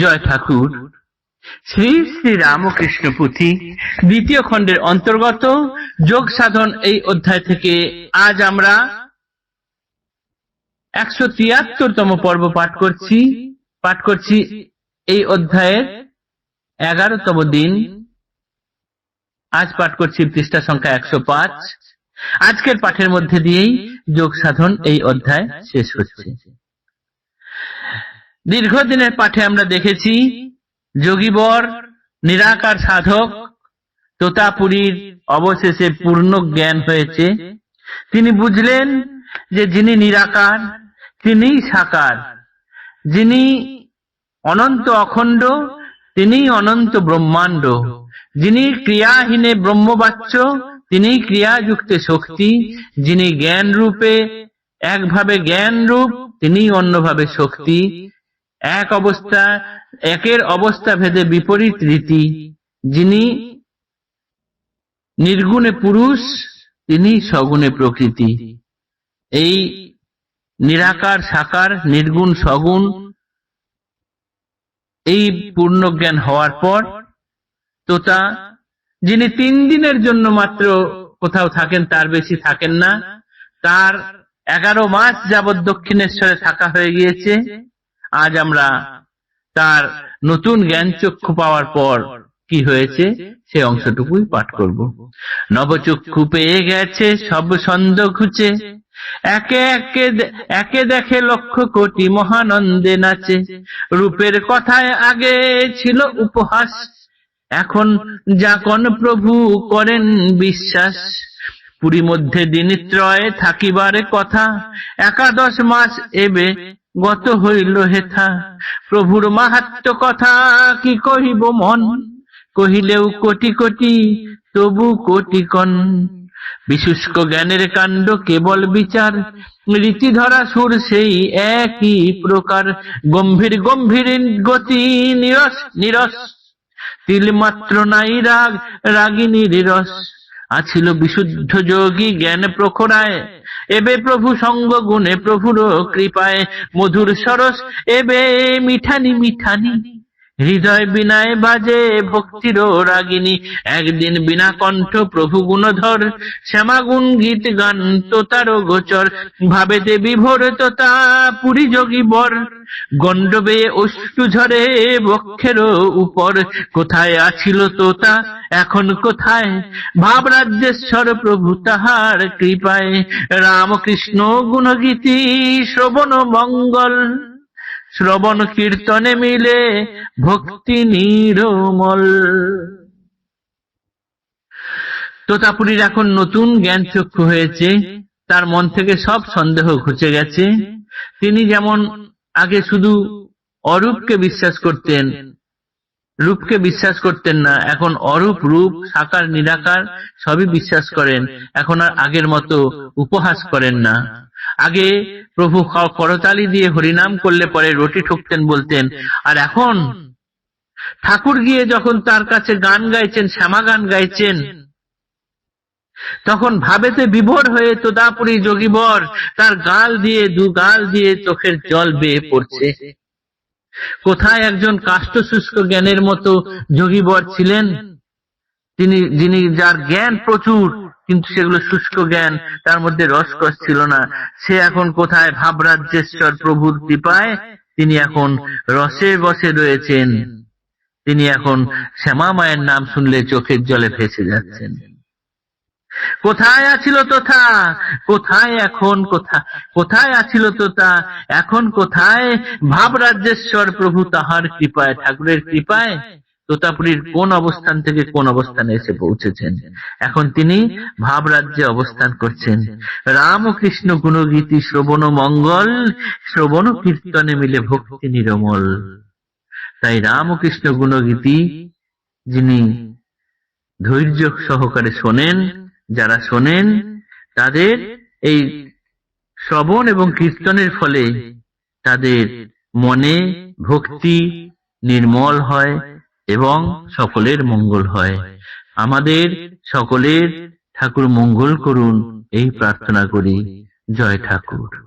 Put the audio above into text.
জয় ঠাকুর। শ্রী শ্রী রামকৃষ্ণ পুঁথি দ্বিতীয় খণ্ডের অন্তর্গত যোগ সাধন এই অধ্যায় থেকে আজ আমরা একশো তিয়াত্তরতম পর্ব পাঠ করছি। পাঠ করছি এই অধ্যায়ের এগারোতম দিন। আজ পাঠ করছি পৃষ্ঠা সংখ্যা একশো পাঁচ। আজকের পাঠের মধ্যে দিয়েই যোগ সাধন এই অধ্যায় শেষ হচ্ছে। দীর্ঘদিনের পাঠে আমরা দেখেছি যোগীবর নিরাকার সাধক, তোতাপুরীর অবশেষে পূর্ণ জ্ঞান হয়েছে। তিনি বুঝলেন যে যিনি নিরাকার, তিনিই সাকার। যিনি অনন্ত অখণ্ড তিনি অনন্ত ব্রহ্মাণ্ড। যিনি ক্রিয়াহীনে ব্রহ্মবাচ্য তিনি ক্রিয়াযুক্তে শক্তি। যিনি জ্ঞান রূপে একভাবে জ্ঞান রূপ তিনি অন্যভাবে শক্তি। এক অবস্থা, একের অবস্থা ভেদে বিপরীত রীতি। যিনি নির্গুণে পুরুষ, তিনি সগুণে প্রকৃতি। এই নিরাকার সাকার, নির্গুণ, সগুণ, এই পূর্ণ জ্ঞান হওয়ার পর, তোতা, যিনি তিন দিনের জন্য মাত্র কোথাও থাকেন, তার বেশি থাকেন না, তার এগারো মাস যাবৎ দক্ষিণেশ্বরে থাকা হয়ে গিয়েছে। আজ আমরা তার নতুন জ্ঞান চক্ষু পাওয়ার পর কি হয়েছে? সে অংশটুকুই পাঠ করব। নবচক্ষু পেয়ে গেছে, সব ছন্দ ঘুচে একে একে একে দেখে লক্ষ কোটি মহানন্দে নাচে। রূপের কথায় আগে ছিল উপহাস, এখন যাকন প্রভু করেন বিশ্বাস। পুরী মধ্যে দিনিত্রয় থাকিবারে কথা, একাদশ মাস এবে গত হইল হেথা। প্রভুর মাহাত্ম কথা কি কহিব মন? কহিলেও কোটি কোটি, তবু কোটি কন। বিশুষ্ক জ্ঞানের কাণ্ড কেবল বিচার রীতি ধরা সুর সেই একই প্রকার। গম্ভীর গম্ভীর গতি নিরস নিরস। তিল মাত্র নাই রাগ রাগিনীর রস আছিল বিশুদ্ধ যোগী জ্ঞান প্রখরায় এবে প্রভু সঙ্গ গুণে প্রভুর কৃপায় মধুর সরস এবে মিঠানি মিঠানি। হৃদয় বিনায় বাজে ভক্তির রাগিনী। একদিন বিনা কণ্ঠ প্রভু গুণধর, শ্যামাগুণ গীত গান তোতার গোচর। ভাবে দেবী ভোর তোতা পুরী যোগী বর। গণ্ডবে অশ্রু ঝরে বক্ষের উপর। কোথায় আছিল তোতা এখন কোথায়? ভাব রাজ্যেশ্বর প্রভু তাহার কৃপায়। রামকৃষ্ণ গুণগীতি, শ্রবণ মঙ্গল। শ্রবণ কীর্তনে মিলে ভক্তি নিরমল। তোতাপুরীর এখন নতুন জ্ঞান চক্ষু হয়েছে, তার মন থেকে সব সন্দেহ ঘুচে গেছে। তিনি যেমন আগে শুধু অরূপকে বিশ্বাস করতেন, রূপকে বিশ্বাস করতেন না, এখন অরূপ, রূপ, সাকার, নিরাকার সবই বিশ্বাস করেন, এখন আর আগের মতো উপহাস করেন না। আগে প্রভু করতালি দিয়ে হরিনাম করলে পরে রুটি ঠুকতেন বলতেন। আর এখন? ঠাকুর গিয়ে যখন তার কাছে গান গাইছেন, শ্যামা গান গাইছেন, তখন ভাবেতে বিভোর হয়ে তোদাপুরি যোগীবর তার গাল দিয়ে, দু গাল দিয়ে চোখের জল বেয়ে পড়ছে। কোথায় একজন কাষ্ঠ শুষ্ক জ্ঞানের মতো যোগীবর ছিলেন? তিনি, যিনি যার জ্ঞান প্রচুর কিন্তু সেগুলো শুষ্ক জ্ঞান, তার মধ্যে রসকস ছিল না। সে এখন কোথায় ভাবরাজ্যেশ্বর প্রভুর কৃপায়? তিনি এখন রসে বসে রয়েছেন। তিনি এখন শ্যামা মায়ের নাম শুনলে চোখের জলে ভেসে যাচ্ছেন। কোথায় আছিল তোথা? কোথায় এখন কোথা? কোথায় আছিল তোতা এখন কোথায়? ভাবরাজ্যেশ্বর প্রভু তাহার কৃপায়, ঠাকুরের কৃপায়। তোতাপুরীর কোন অবস্থান থেকে কোন অবস্থানে এসে পৌঁছেছেন? এখন তিনি ভাবরাজ্যে অবস্থান করছেন। রাম ও কৃষ্ণ গুণগীতি, শ্রবণ মঙ্গল, শ্রবণ কীর্তনে মিলে ভক্তি নিরমল। তাই রাম ও কৃষ্ণ গুণগীতি যিনি ধৈর্য সহকারে শোনেন, যারা শোনেন, তাদের এই শ্রবণ এবং কীর্তনের ফলে তাদের মনে ভক্তি নির্মল হয়। এবং সকলের মঙ্গল হয়। আমাদের সকলের ঠাকুর মঙ্গল করুন এই প্রার্থনা করি। জয় ঠাকুর।